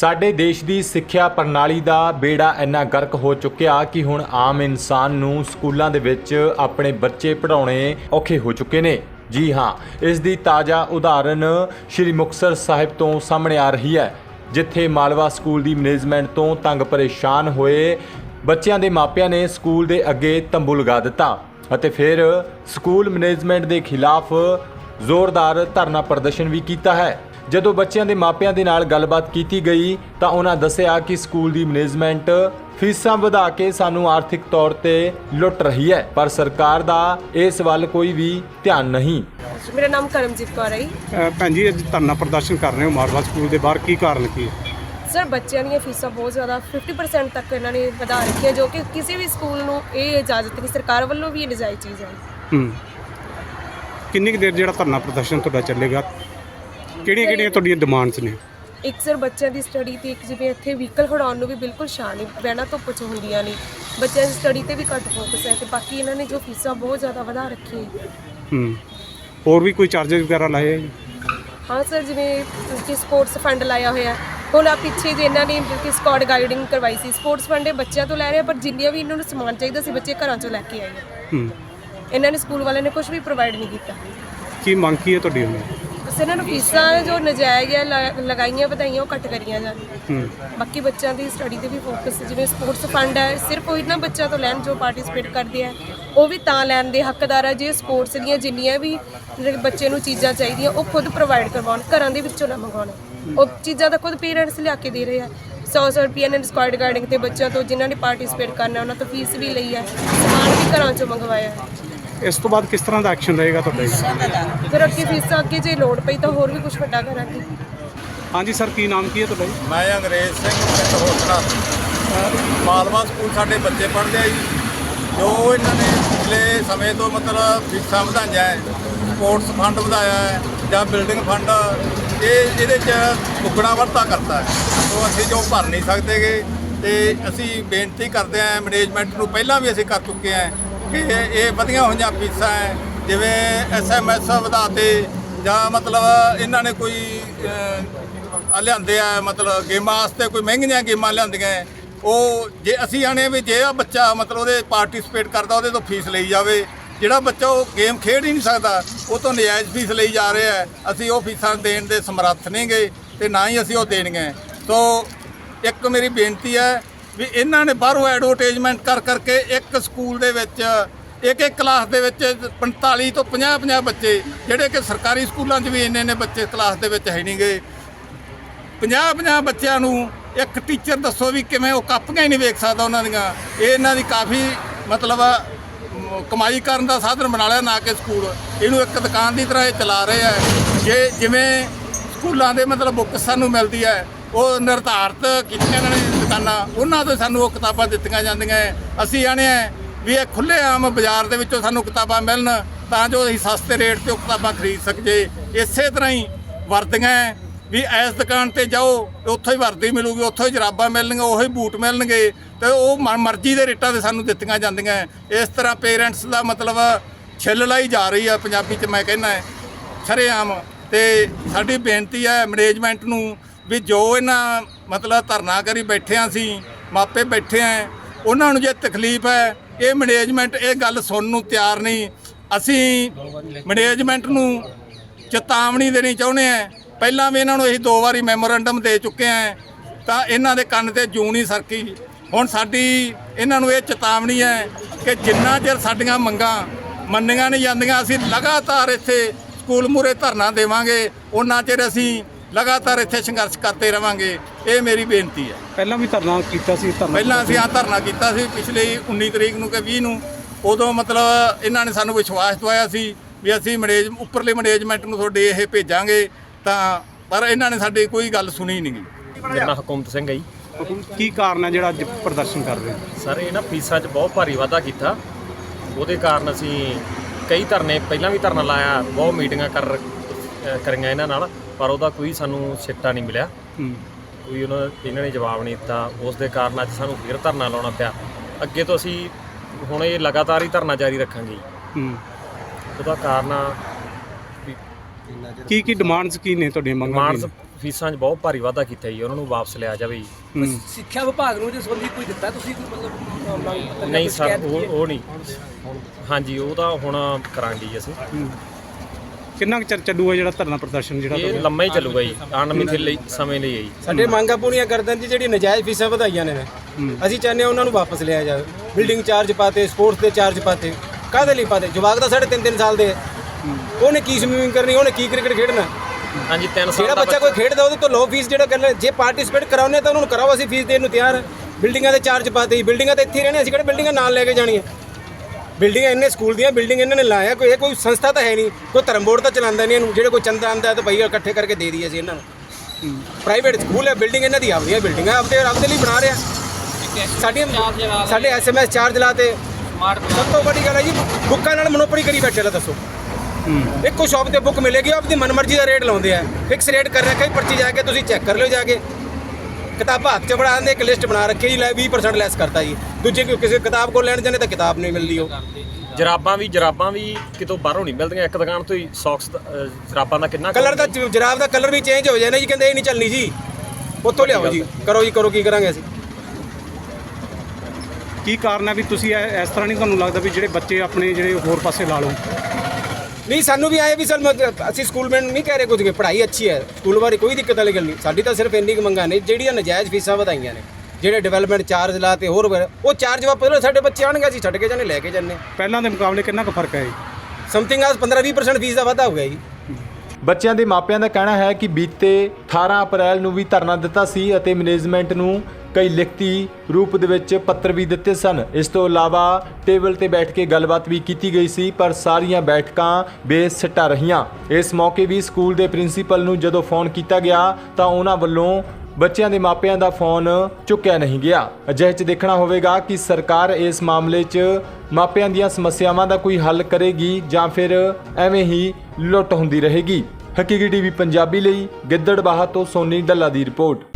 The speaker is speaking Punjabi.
ਸਾਡੇ ਦੇਸ਼ ਦੀ ਸਿੱਖਿਆ ਪ੍ਰਣਾਲੀ ਦਾ ਬੇੜਾ ਇੰਨਾ ਗਰਕ ਹੋ ਚੁੱਕਿਆ ਕਿ ਹੁਣ ਆਮ ਇਨਸਾਨ ਨੂੰ ਸਕੂਲਾਂ ਦੇ ਵਿੱਚ ਆਪਣੇ ਬੱਚੇ ਪੜ੍ਹਾਉਣੇ ਔਖੇ ਹੋ ਚੁੱਕੇ ਨੇ। ਜੀ ਹਾਂ, ਇਸ ਦੀ ਤਾਜ਼ਾ ਉਦਾਹਰਨ ਸ਼੍ਰੀ ਮੁਕਤਸਰ ਸਾਹਿਬ ਤੋਂ ਸਾਹਮਣੇ ਆ ਰਹੀ ਹੈ, ਜਿੱਥੇ ਮਾਲਵਾ ਸਕੂਲ ਦੀ ਮੈਨੇਜਮੈਂਟ ਤੋਂ ਤੰਗ ਪਰੇਸ਼ਾਨ ਹੋਏ ਬੱਚਿਆਂ ਦੇ ਮਾਪਿਆਂ ਨੇ ਸਕੂਲ ਦੇ ਅੱਗੇ ਤੰਬੂ ਲਗਾ ਦਿੱਤਾ ਅਤੇ ਫਿਰ ਸਕੂਲ ਮੈਨੇਜਮੈਂਟ ਦੇ ਖਿਲਾਫ ਜ਼ੋਰਦਾਰ ਧਰਨਾ ਪ੍ਰਦਰਸ਼ਨ ਵੀ ਕੀਤਾ ਹੈ। ਜਦੋਂ ਬੱਚਿਆਂ ਦੇ ਮਾਪਿਆਂ ਦੇ ਨਾਲ ਗੱਲਬਾਤ ਕੀਤੀ ਗਈ ਤਾਂ ਉਹਨਾਂ ਦੱਸਿਆ ਕਿ ਸਕੂਲ ਦੀ ਮੈਨੇਜਮੈਂਟ ਫੀਸਾਂ ਵਧਾ ਕੇ ਸਾਨੂੰ ਆਰਥਿਕ ਤੌਰ ਤੇ ਲੁੱਟ ਰਹੀ ਹੈ ਪਰ ਸਰਕਾਰ ਦਾ ਇਸ ਵੱਲ ਕੋਈ ਵੀ ਧਿਆਨ ਨਹੀਂ। ਮੇਰਾ ਨਾਮ ਕਰਮਜੀਤ ਕੌਰ ਹੈ ਭੈਣ ਜੀ ਅੱਜ ਧਰਨਾ ਪ੍ਰਦਰਸ਼ਨ ਕਰ ਰਹੇ ਹੋ ਮਾਰਵਾ ਸਕੂਲ ਦੇ ਬਾਹਰ ਕੀ ਕਾਰਨ ਕੀ ਹੈ? ਸਰ ਬੱਚਿਆਂ ਦੀਆਂ ਫੀਸਾਂ ਬਹੁਤ ਜ਼ਿਆਦਾ 50% ਤੱਕ ਇਹਨਾਂ ਨੇ ਵਧਾ ਰੱਖੀਆਂ ਜੋ ਕਿ ਕਿਸੇ ਵੀ ਸਕੂਲ ਨੂੰ ਇਹ ਇਜਾਜ਼ਤ ਨਹੀਂ ਸਰਕਾਰ ਵੱਲੋਂ ਵੀ ਇਹ ਨਜਾਇਜ਼ ਚੀਜ਼ ਹੈ। ਹੂੰ। ਕਿੰਨੀ ਕੁ ਦੇਰ ਜਿਹੜਾ ਧਰਨਾ ਪ੍ਰਦਰਸ਼ਨ ਤੁਹਾਡਾ ਚੱਲੇਗਾ? ਕਿਹੜੀਆਂ ਕਿਹੜੀਆਂ ਤੁਹਾਡੀਆਂ ਡਿਮਾਂਡਸ ਨੇ? ਇੱਕ ਸਰ ਬੱਚਿਆਂ ਦੀ ਸਟੱਡੀ ਤੇ ਇੱਕ ਜਿਵੇਂ ਇੱਥੇ ਵਹੀਕਲ ਖੜਾਉਣ ਨੂੰ ਵੀ ਬਿਲਕੁਲ ਸ਼ਾਨ ਨਹੀਂ ਬਹਿਣਾ ਧੁੱਪ ਚ ਹੁੰਦੀਆਂ ਨਹੀਂ ਬੱਚਿਆਂ ਦੀ ਸਟੱਡੀ ਤੇ ਵੀ ਘੱਟ ਫੋਕਸ ਹੈ ਤੇ ਬਾਕੀ ਇਹਨਾਂ ਨੇ ਜੋ ਫੀਸਾਂ ਬਹੁਤ ਜ਼ਿਆਦਾ ਵਧਾ ਰੱਖੀਆਂ ਹੂੰ। ਹੋਰ ਵੀ ਕੋਈ ਚਾਰजेस ਵਗੈਰਾ ਲਾਏ? ਜੀ? ਹਾਂ ਸਰ ਜਿਵੇਂ ਕਿ ਸਪੋਰਟਸ ਫੰਡ ਲਾਇਆ ਹੋਇਆ ਹੁਣ ਆ ਪਿੱਛੇ ਜੇ ਇਹਨਾਂ ਨੇ ਕਿ ਸਕਾਡ ਗਾਈਡਿੰਗ ਕਰਵਾਈ ਸੀ ਸਪੋਰਟਸ ਫੰਡ ਇਹ ਬੱਚਿਆਂ ਤੋਂ ਲੈ ਰਹੇ ਪਰ ਜਿੰਨੀਆਂ ਵੀ ਇਹਨਾਂ ਨੂੰ ਸਮਾਨ ਚਾਹੀਦਾ ਸੀ ਬੱਚੇ ਘਰਾਂ ਚੋਂ ਲੈ ਕੇ ਆਏ। ਹੂੰ। ਇਹਨਾਂ ਨੇ ਸਕੂਲ ਵਾਲਿਆਂ ਨੇ ਕੁਝ ਵੀ ਪ੍ਰੋਵਾਈਡ ਨਹੀਂ ਕੀਤਾ। ਕੀ ਮੰਗ ਕੀ ਹੈ ਤੁਹਾਡੀ ਹੁਣ? ਬਸ ਇਹਨਾਂ ਨੂੰ ਫੀਸਾਂ ਜੋ ਨਜਾਇਜ਼ ਆ ਲ- ਲਗਾਈਆਂ ਵਧਾਈਆਂ ਉਹ ਘੱਟ ਕਰੀਆਂ ਜਾਣ। ਹੂੰ। ਬਾਕੀ ਬੱਚਿਆਂ ਦੀ ਸਟੱਡੀ ਤੇ ਵੀ ਫੋਕਸ ਜਿਵੇਂ ਸਪੋਰਟਸ ਫੰਡ ਹੈ ਸਿਰਫ ਉਹ ਇਹਨਾਂ ਬੱਚਿਆਂ ਤੋਂ ਲੈਣ ਜੋ ਪਾਰਟਿਸਿਪੇਟ ਕਰਦੇ ਆ ਉਹ ਵੀ ਤਾਂ ਲੈਣ ਦੇ ਹੱਕਦਾਰ ਆ ਜੇ ਸਪੋਰਟਸ ਦੀਆਂ ਜਿੰਨੀਆਂ ਵੀ ਜਿਹੜੇ ਬੱਚੇ ਨੂੰ ਚੀਜ਼ਾਂ ਚਾਹੀਦੀਆਂ ਉਹ ਖੁਦ ਪ੍ਰੋਵਾਈਡ ਕਰਵਾਉਣ ਘਰਾਂ ਦੇ ਵਿੱਚੋਂ ਨਾ ਮੰਗਵਾਉਣ। ਉਹ ਚੀਜ਼ਾਂ ਤਾਂ ਖੁਦ ਪੇਰੈਂਟਸ ਲਿਆ ਕੇ ਦੇ ਰਹੇ ਆ। 100 ਰੁਪਏ ਇਹਨਾਂ ਨੇ ਸਕਾਡ ਗਾਰਡਿੰਗ ਤੇ ਬੱਚਿਆਂ ਤੋਂ ਜਿਨ੍ਹਾਂ ਨੇ ਪਾਰਟਿਸਿਪੇਟ ਕਰਨਾ ਉਹਨਾਂ ਤੋਂ ਫੀਸ ਵੀ ਲਈ ਹੈ ਸਮਾਨ ਵੀ ਘਰਾਂ ਚੋਂ ਮੰਗਵਾਇਆ। ਹੈ। ਇਸ ਤੋਂ ਬਾਅਦ ਕਿਸ ਤਰ੍ਹਾਂ ਦਾ ਐਕਸ਼ਨ ਰਹੇਗਾ ਤੁਹਾਡਾ ਜੀ? ਫਿਰ ਅੱਗੇ ਫੀਸਾਂ ਅੱਗੇ ਜੇ ਲੋੜ ਪਈ ਤਾਂ ਹੋਰ ਵੀ ਕੁਝ ਵੱਡਾ ਕਰਾਂਗੇ। ਹਾਂਜੀ ਸਰ ਕੀ ਨਾਮ ਕੀ ਹੈ ਤੁਹਾਡਾ ਜੀ? ਮੈਂ ਅੰਗਰੇਜ਼ ਸਿੰਘ ਪਿੰਡ ਹੋਸਰਾ ਮਾਲਵਾ ਸਕੂਲ ਸਾਡੇ ਬੱਚੇ ਪੜ੍ਹਦੇ ਆ ਜੀ। ਜੋ ਇਹਨਾਂ ਨੇ ਪਿਛਲੇ ਸਮੇਂ ਤੋਂ ਮਤਲਬ ਫੀਸਾਂ ਵਧਾਈਆਂ ਹੈ ਸਪੋਰਟਸ ਫੰਡ ਵਧਾਇਆ ਹੈ ਜਾਂ ਬਿਲਡਿੰਗ ਫੰਡ ਇਹ ਇਹਦੇ ਚ ਦੁੱਗਣਾ ਵਰਤਾ ਕਰਤਾ ਹੈ ਉਹ ਅਸੀਂ ਜੋ ਭਰ ਨਹੀਂ ਸਕਦੇਗੇ ਤੇ ਅਸੀਂ ਬੇਨਤੀ ਕਰਦੇ ਹਾਂ ਮੈਨੇਜਮੈਂਟ ਨੂੰ ਪਹਿਲਾਂ ਵੀ ਅਸੀਂ ਕਰ ਚੁੱਕੇ ਹਾਂ ਕਿ ਇਹ ਇਹ ਵਧੀਆਂ ਹੋਈਆਂ ਫੀਸਾਂ ਹੈ ਜਿਵੇਂ ਐਸਐਮਐਸ ਵਧਾਤੇ ਜਾਂ ਮਤਲਬ ਇਹਨਾਂ ਨੇ ਕੋਈ ਅਹ, ਲਿਆਂਦੇ ਆ ਮਤਲਬ ਗੇਮਾਂ ਵਾਸਤੇ ਕੋਈ ਮਹਿੰਗੀਆਂ ਗੇਮਾਂ ਲਿਆਂਦੀਆਂ ਹੈ। ਉਹ ਜੇ ਅਸੀਂ ਆਣੇ ਵੀ ਜੇ ਆ ਬੱਚਾ ਮਤਲਬ ਉਹਦੇ ਪਾਰਟਿਸਿਪੇਟ ਕਰਦਾ ਉਹਦੇ ਤੋਂ ਫੀਸ ਲਈ ਜਾਵੇ ਜਿਹੜਾ ਬੱਚਾ ਉਹ ਗੇਮ ਖੇਡ ਹੀ ਨਹੀਂ ਸਕਦਾ ਉਹ ਤੋਂ ਨਜਾਇਜ਼ ਫੀਸ ਲਈ ਜਾ ਰਿਹਾ ਹੈ ਅਸੀਂ ਉਹ ਫੀਸਾਂ ਦੇਣ ਦੇ ਸਮਰੱਥ ਨਹੀਂ ਗਏ ਤੇ ਨਾ ਹੀ ਅਸੀਂ ਉਹ ਦੇਣੀਆਂ ਸੋ ਇੱਕ ਮੇਰੀ ਬੇਨਤੀ ਹੈ ਵੀ ਇਹਨਾਂ ਨੇ ਬਾਹਰੋਂ ਐਡਵਰਟਾਈਜ਼ਮੈਂਟ ਕਰ ਕਰਕੇ ਇੱਕ ਸਕੂਲ ਦੇ ਵਿੱਚ, ਇੱਕ ਇੱਕ ਕਲਾਸ ਦੇ ਵਿੱਚ 45 ਤੋਂ 50 50 ਬੱਚੇ, ਜਿਹੜੇ ਕਿ ਸਰਕਾਰੀ ਸਕੂਲਾਂ 'ਚ ਵੀ ਇੰਨੇ ਇੰਨੇ ਬੱਚੇ ਕਲਾਸ ਦੇ ਵਿੱਚ ਹੈ ਨਹੀਂ ਗਏ 50 50 ਬੱਚਿਆਂ ਨੂੰ ਇੱਕ ਟੀਚਰ ਦੱਸੋ ਵੀ ਕਿਵੇਂ ਉਹ ਕਾਪੀਆਂ ਹੀ ਨਹੀਂ ਵੇਖ ਸਕਦਾ ਉਹਨਾਂ ਦੀਆਂ। ਇਹ ਇਹਨਾਂ ਦੀ ਕਾਫੀ ਮਤਲਬ ਕਮਾਈ ਕਰਨ ਦਾ ਸਾਧਨ ਬਣਾ ਲਿਆ ਨਾ ਕਿ ਸਕੂਲ। ਇਹਨੂੰ ਇੱਕ ਦੁਕਾਨ ਦੀ ਤਰ੍ਹਾਂ ਇਹ ਚਲਾ ਰਹੇ ਆ। ਜੇ ਜਿਵੇਂ ਸਕੂਲਾਂ ਦੇ ਮਤਲਬ ਬੁੱਕਸ ਸਾਨੂੰ ਮਿਲਦੀ ਹੈ ਉਹ ਨਿਰਧਾਰਤ ਕੀਤੀਆਂ ਇਹਨਾਂ ਨੇ ਦੁਕਾਨਾਂ, ਉਹਨਾਂ ਤੋਂ ਸਾਨੂੰ ਉਹ ਕਿਤਾਬਾਂ ਦਿੱਤੀਆਂ ਜਾਂਦੀਆਂ ਹੈ। ਅਸੀਂ ਆਣੇ ਆ ਵੀ ਇਹ ਖੁੱਲੇ ਆਮ ਬਾਜ਼ਾਰ ਦੇ ਵਿੱਚੋਂ ਸਾਨੂੰ ਕਿਤਾਬਾਂ ਮਿਲਣ, ਤਾਂ ਜੋ ਅਸੀਂ ਸਸਤੇ ਰੇਟ ਤੇ ਉਹ ਕਿਤਾਬਾਂ ਖਰੀਦ ਸਕੀਏ। ਇਸੇ ਤਰ੍ਹਾਂ ਹੀ ਵਰਦੀਆਂ ਹੈ ਵੀ ਇਸ ਦੁਕਾਨ ਤੇ ਜਾਓ, ਉੱਥੋਂ ਹੀ ਵਰਦੀ ਮਿਲੂਗੀ, ਉੱਥੋਂ ਹੀ ਜਰਾਬਾਂ ਮਿਲਣਗੀਆਂ, ਉਹੀ ਬੂਟ ਮਿਲਣਗੇ ਤੇ ਉਹ ਮਨ ਮਰਜ਼ੀ ਦੇ ਰੇਟਾਂ ਤੇ ਸਾਨੂੰ ਦਿੱਤੀਆਂ ਜਾਂਦੀਆਂ ਇਸ ਤਰ੍ਹਾਂ ਪੇਰੈਂਟਸ ਦਾ ਮਤਲਬ ਛਿੱਲ ਲਾਈ ਜਾ ਰਹੀ ਆ ਪੰਜਾਬੀ ਚ ਮੈਂ ਕਹਿੰਦਾ ਹੈ। ਸ਼ਰੇਆਮ ਤੇ ਸਾਡੀ ਬੇਨਤੀ ਹੈ ਮੈਨੇਜਮੈਂਟ ਨੂੰ ਵੀ ਜੋ ਇਹਨਾਂ ਮਤਲਬ ਧਰਨਾ ਕਰੀ ਬੈਠੇ ਹਾਂ ਅਸੀਂ ਮਾਪੇ ਬੈਠੇ ਆ ਉਹਨਾਂ ਨੂੰ ਜੇ ਤਕਲੀਫ ਹੈ ਇਹ ਮੈਨੇਜਮੈਂਟ ਇਹ ਗੱਲ ਸੁਣਨ ਨੂੰ ਤਿਆਰ ਨਹੀਂ। ਅਸੀਂ ਮੈਨੇਜਮੈਂਟ ਨੂੰ ਚੇਤਾਵਨੀ ਦੇਣੀ ਚਾਹੁੰਦੇ ਆ ਪਹਿਲਾਂ ਵੀ ਇਹਨਾਂ ਨੂੰ ਅਸੀਂ ਦੋ ਵਾਰੀ ਮੈਮੋਰੈਂਡਮ ਦੇ ਚੁੱਕੇ ਆ ਤਾਂ ਇਹਨਾਂ ਦੇ ਕੰਨ ਤੇ ਜੂੰ ਨਹੀਂ ਸਰਕੀ। ਹੁਣ ਸਾਡੀ ਇਹਨਾਂ ਨੂੰ ਇਹ ਚੇਤਾਵਨੀ ਹੈ ਕਿ ਜਿੰਨਾ ਚਿਰ ਸਾਡੀਆਂ ਮੰਗਾਂ ਮੰਨੀਆਂ ਨਹੀਂ ਜਾਂਦੀਆਂ, ਅਸੀਂ ਲਗਾਤਾਰ ਇੱਥੇ ਸਕੂਲ ਮੂਰੇ ਧਰਨਾ ਦੇਵਾਂਗੇ ਉਹਨਾਂ ਚਿਰ ਅਸੀਂ ਲਗਾਤਾਰ ਇੱਥੇ ਸੰਘਰਸ਼ ਕਰਦੇ ਰਵਾਂਗੇ ਇਹ ਮੇਰੀ ਬੇਨਤੀ ਹੈ। ਪਹਿਲਾਂ ਵੀ ਧਰਨਾ ਕੀਤਾ ਸੀ ਧਰਨਾ ਪਹਿਲਾਂ ਅਸੀਂ ਆ ਧਰਨਾ ਕੀਤਾ ਸੀ ਪਿਛਲੇ 19 ਤਰੀਕ ਨੂੰ ਕਿ 20 ਨੂੰ। ਉਦੋਂ ਮਤਲਬ ਇਹਨਾਂ ਨੇ ਸਾਨੂੰ ਵਿਸ਼ਵਾਸ ਦਵਾਇਆ ਸੀ ਵੀ ਅਸੀਂ ਮੈਨੇਜ ਉੱਪਰਲੇ ਮੈਨੇਜਮੈਂਟ ਨੂੰ ਤੁਹਾਡੇ ਇਹ ਭੇਜਾਂਗੇ ਤਾਂ ਪਰ ਇਹਨਾਂ ਨੇ ਸਾਡੀ ਕੋਈ ਗੱਲ ਸੁਣੀ ਨਹੀਂ ਮੇਰਾ ਹਕੂਮਤ ਸਿੰਘ ਹੈ ਜੀ। ਕੀ ਕਾਰਨ ਹੈ ਜਿਹੜਾ ਅੱਜ ਪ੍ਰਦਰਸ਼ਨ ਕਰ ਰਹੇ ਸਰ ਇਹ ਨਾ ਫੀਸਾਂ 'ਚ ਬਹੁਤ ਭਾਰੀ ਵਾਧਾ ਕੀਤਾ। ਉਹਦੇ ਕਾਰਨ ਅਸੀਂ ਕਈ ਧਰਨੇ ਪਹਿਲਾਂ ਵੀ ਧਰਨਾ ਲਾਇਆ ਬਹੁਤ ਮੀਟਿੰਗਾਂ ਕਰ ਕਰੀਆਂ ਇਹਨਾਂ ਨਾਲ। ਪਰ ਉਹਦਾ ਕੋਈ ਸਾਨੂੰ ਸਿੱਟਾ ਨਹੀਂ ਮਿਲਿਆ। ਹੂੰ। ਕੋਈ ਉਹਨਾਂ ਇਹਨਾਂ ਨੇ ਜਵਾਬ ਨਹੀਂ ਦਿੱਤਾ। ਉਸ ਦੇ ਕਾਰਨ ਅੱਜ ਸਾਨੂੰ ਫਿਰ ਧਰਨਾ ਲਾਉਣਾ ਪਿਆ। ਅੱਗੇ ਤੋਂ ਅਸੀਂ ਹੁਣ ਇਹ ਲਗਾਤਾਰ ਹੀ ਧਰਨਾ ਜਾਰੀ ਰੱਖਾਂਗੇ ਜੀ। ਹੂੰ। ਉਹਦਾ ਕਾਰਨ ਆ ਵੀ ਕੀ ਕੀ ਡਿਮਾਂਡਸ ਕੀ ਨੇ ਤੁਹਾਡੀਆਂ ਮੰਗਾਂ ਕੀ ਨੇ? ਫੀਸਾਂ 'ਚ ਬਹੁਤ ਭਾਰੀ ਵਾਧਾ ਕੀਤਾ ਜੀ। ਉਹਨਾਂ ਨੂੰ ਵਾਪਸ ਲਿਆ ਜਾਵੇ ਜੀ। ਹੂੰ। ਸਿੱਖਿਆ ਵਿਭਾਗ ਨੂੰ ਇਹਦੇ ਸੰਬੰਧੀ ਕੋਈ ਦਿੱਤਾ ਤੁਸੀਂ ਕੋਈ ਮਤਲਬ ਮੰਗ ਨਹੀਂ ਕੋਈ ਸਰ ਸ਼ਿਕਾਇਤ ਉਹ ਕੀਤੀ ਹੈ? ਉਹ ਨਹੀਂ। ਹਾਂਜੀ ਉਹ ਤਾਂ ਹੁਣ ਕਰਾਂਗੇ ਜੀ ਅਸੀਂ। ਕਿੰਨਾ ਕੁ ਚਿਰ ਚੱਲੂਗਾ ਜਿਹੜਾ ਧਰਨਾ ਪ੍ਰਦਰਸ਼ਨ ਜਿਹੜਾ ਇਹ? ਲੰਮਾ ਹੀ ਚੱਲੂਗਾ ਜੀ ਅਣਮਿੱਥੇ ਲਈ ਸਮੇਂ ਲਈ ਹੈ ਜੀ। ਸਾਡੇ ਮੰਗਾਂ ਪੂਰੀਆਂ ਕਰਦਣ ਦੀ ਜਿਹੜੀ ਨਜਾਇਜ਼ ਫੀਸਾਂ ਵਧਾਈਆਂ ਨੇ। ਅਸੀਂ ਚਾਹੁੰਦੇ ਹਾਂ ਉਹਨਾਂ ਨੂੰ ਵਾਪਸ ਲਿਆ ਜਾਵੇ। ਬਿਲਡਿੰਗ ਚਾਰਜ ਪਾਤੇ ਸਪੋਰਟਸ ਦੇ ਚਾਰਜ ਪਾਤੇ ਕਾਹਦੇ ਲਈ ਪਾਤੇ? ਜਵਾਕ ਤਾਂ ਸਾਡੇ 3-3 ਸਾਲ ਦੇ। ਉਹਨੇ ਕੀ ਸਵੀਮਿੰਗ ਕਰਨੀ ਉਹਨੇ ਕੀ ਕ੍ਰਿਕਟ ਖੇਡਣਾ? ਹਾਂਜੀ 3 ਸਾਲ ਜਿਹੜਾ ਦਾ ਬੱਚਾ ਕੋਈ ਖੇਡਦਾ ਉਹਦੇ ਤੋਂ ਲੋ ਫੀਸ ਜਿਹੜਾ ਕਰਨਾ ਜੇ ਪਾਰਟਿਸਿਪੇਟ ਕਰਾਉਨੇ ਤਾਂ ਉਹਨਾਂ ਨੂੰ ਕਰਾਓ ਅਸੀਂ ਫੀਸ ਦੇਣ ਨੂੰ ਤਿਆਰ ਬਿਲਡਿੰਗਾਂ ਦੇ ਚਾਰਜ ਪਾਤੇ ਬਿਲਡਿੰਗਾਂ ਤੇ ਇੱਥੇ ਹੀ ਰਹਿਣੇ ਅਸੀਂ ਕਿਹੜੇ ਬਿਲਡਿੰਗਾਂ ਨਾਲ ਲੈ ਕੇ ਜਾਣੀਆਂ? ਬਿਲਡਿੰਗਾਂ ਇੰਨੇ ਸਕੂਲ ਦੀਆਂ, ਬਿਲਡਿੰਗ ਇਹਨਾਂ ਨੇ ਲਾਇਆ, ਕੋਈ ਇਹ ਕੋਈ ਸੰਸਥਾ ਤਾਂ ਹੈ ਨਹੀਂ, ਕੋਈ ਧਰਮ ਬੋਰਡ ਤਾਂ ਚਲਾਉਂਦਾ ਨਹੀਂ ਇਹਨੂੰ, ਜਿਹੜੇ ਕੋਈ ਚੰਦਾ ਆਂਦਾ ਤਾਂ ਭਈਆ ਇਕੱਠੇ ਕਰਕੇ ਦੇ ਦਈਏ ਅਸੀਂ ਇਹਨਾਂ ਨੂੰ। ਪ੍ਰਾਈਵੇਟ ਸਕੂਲ ਹੈ, ਬਿਲਡਿੰਗ ਇਹਨਾਂ ਦੀ ਆਪਦੀਆਂ ਬਿਲਡਿੰਗਾਂ ਆਪਦੇ ਆਪਦੇ ਲਈ ਬਣਾ ਰਿਹਾ। ਸਾਡੀਆਂ ਸਾਡੇ ਐਸਐਮਐਸ ਚਾਰਜ ਲਾਤੇ ਸਭ ਤੋਂ ਵੱਡੀ ਗੱਲ ਹੈ ਜੀ ਬੁੱਕਾਂ ਨਾਲ ਮਨੋਪਰੀ ਕਰੀ ਬੈਠੇ ਲਾ ਦੱਸੋ। ਇੱਕੋ ਸ਼ਾਪ ਤੇ ਬੁੱਕ ਮਿਲੇਗੀ ਆਪਦੀ ਮਨਮਰਜ਼ੀ ਦਾ ਰੇਟ ਲਾਉਂਦੇ ਆ। ਫਿਕਸ ਰੇਟ ਕਰ ਰੱਖਿਆ ਹੀ ਪਰਚੀ ਜਾ ਕੇ ਤੁਸੀਂ ਚੈੱਕ ਕਰ ਲਿਓ ਜਾ ਕੇ। ਕਿਤਾਬਾਂ ਹੱਥ ਚ ਫੜਾ ਦਿੰਦੇ ਇੱਕ ਲਿਸਟ ਬਣਾ ਰੱਖੀ ਜੀ ਲੈ 20% ਲੈਸ ਕਰਤਾ ਜੀ। ਦੂਜੇ ਕੋਈ ਕਿਸੇ ਕਿਤਾਬ ਕੋਲ ਲੈਣ ਜਾਣੇ ਤਾਂ ਕਿਤਾਬ ਨਹੀਂ ਮਿਲਦੀ ਉਹ। ਜਰਾਬਾਂ ਵੀ ਜਰਾਬਾਂ ਵੀ ਕਿਤੋਂ ਬਾਹਰੋਂ ਨਹੀਂ ਮਿਲਦੀਆਂ ਇੱਕ ਦੁਕਾਨ ਤੋਂ ਹੀ ਸੌਕਸ ਜਰਾਬਾਂ ਦਾ ਕਿੰਨਾ ਕਲਰ ਦਾ ਜ- ਜਰਾਬ ਦਾ ਕਲਰ ਵੀ ਚੇਂਜ ਹੋ ਜਾਣਾ ਜੀ ਕਹਿੰਦੇ ਇਹ ਨਹੀਂ ਚੱਲਣੀ ਜੀ। ਉੱਥੋਂ ਲਿਆਓ ਜੀ। ਕਰੋ ਜੀ ਕਰੋ ਕੀ ਕਰਾਂਗੇ ਅਸੀਂ? ਕੀ ਕਾਰਨ ਹੈ ਵੀ ਤੁਸੀਂ ਇਹ- ਇਸ ਤਰ੍ਹਾਂ ਨਹੀਂ ਤੁਹਾਨੂੰ ਲੱਗਦਾ ਵੀ ਜਿਹੜੇ ਬੱਚੇ ਆਪਣੇ ਜਿਹੜੇ ਹੋਰ ਪਾਸੇ ਲਾ ਲਓ? ਨਹੀਂ ਸਾਨੂੰ ਵੀ ਆਏ ਵੀ ਸਰ ਅਸੀਂ ਸਕੂਲ ਮੈਂ ਨਹੀਂ ਕਹਿ ਰਹੇ ਕੁਝ ਕਿ ਪੜ੍ਹਾਈ ਅੱਛੀ ਹੈ ਸਕੂਲ ਬਾਰੇ ਕੋਈ ਦਿੱਕਤ ਵਾਲੀ ਗੱਲ ਨਹੀਂ। ਸਾਡੀ ਤਾਂ ਸਿਰਫ ਇੰਨੀ ਕੁ ਮੰਗਾਂ ਨੇ ਜਿਹੜੀਆਂ ਨਜਾਇਜ਼ ਫੀਸਾਂ ਵਧਾਈਆਂ ਨੇ ਜਿਹੜੇ ਡਿਵੈਲਪਮੈਂਟ ਚਾਰਜ ਲਾਤੇ ਹੋਰ ਵਗੈਰਾ, ਉਹ ਚਾਰਜ ਵਾਪਸ ਸਾਡੇ ਬੱਚੇ ਆਣਗੇ ਅਸੀਂ ਛੱਡ ਕੇ ਜਾਣੇ ਲੈ ਕੇ ਜਾਂਦੇ। ਪਹਿਲਾਂ ਦੇ ਮੁਕਾਬਲੇ ਕਿੰਨਾ ਕੁ ਫ਼ਰਕ ਹੈ ਜੀ? ਸਮਥਿੰਗ ਆਸ 15-20% ਫੀਸ ਦਾ ਵਾਧਾ ਹੋ ਗਿਆ ਜੀ। ਬੱਚਿਆਂ ਦੇ ਮਾਪਿਆਂ ਦਾ ਕਹਿਣਾ ਹੈ ਕਿ ਬੀਤੇ 18 ਅਪ੍ਰੈਲ ਨੂੰ ਵੀ ਧਰਨਾ ਦਿੱਤਾ ਸੀ ਅਤੇ ਮੈਨੇਜਮੈਂਟ ਨੂੰ ਕਈ ਲਿਖਤੀ ਰੂਪ ਦੇ ਵਿੱਚ ਪੱਤਰ ਵੀ ਦਿੱਤੇ ਸਨ। ਇਸ ਤੋਂ ਇਲਾਵਾ ਟੇਬਲ ਤੇ ਬੈਠ ਕੇ ਗੱਲਬਾਤ ਵੀ ਕੀਤੀ ਗਈ ਸੀ, ਪਰ ਸਾਰੀਆਂ ਬੈਠਕਾਂ ਬੇਸਿੱਟਾ ਰਹੀਆਂ। ਇਸ ਮੌਕੇ ਵੀ ਸਕੂਲ ਦੇ ਪ੍ਰਿੰਸੀਪਲ ਨੂੰ ਜਦੋਂ ਫੋਨ ਕੀਤਾ ਗਿਆ, ਤਾਂ ਉਹਨਾਂ ਵੱਲੋਂ ਬੱਚਿਆਂ ਦੇ ਮਾਪਿਆਂ ਦਾ ਫੋਨ ਚੁੱਕਿਆ ਨਹੀਂ ਗਿਆ। ਅਜਿਹੇ 'ਚ ਦੇਖਣਾ ਹੋਵੇਗਾ ਕਿ ਸਰਕਾਰ ਇਸ ਮਾਮਲੇ 'ਚ ਮਾਪਿਆਂ ਦੀਆਂ ਸਮੱਸਿਆਵਾਂ ਦਾ ਕੋਈ ਹੱਲ ਕਰੇਗੀ ਜਾਂ ਫਿਰ ਐਵੇਂ ਹੀ ਲੁੱਟ ਹੁੰਦੀ ਰਹੇਗੀ। ਹਕੀਕੀ ਟੀਵੀ, ਪੰਜਾਬੀ ਲਈ ਗਿੱਦੜਬਾਹਾ ਤੋਂ ਸੋਨੀ ਡੱਲਾ ਦੀ ਰਿਪੋਰਟ।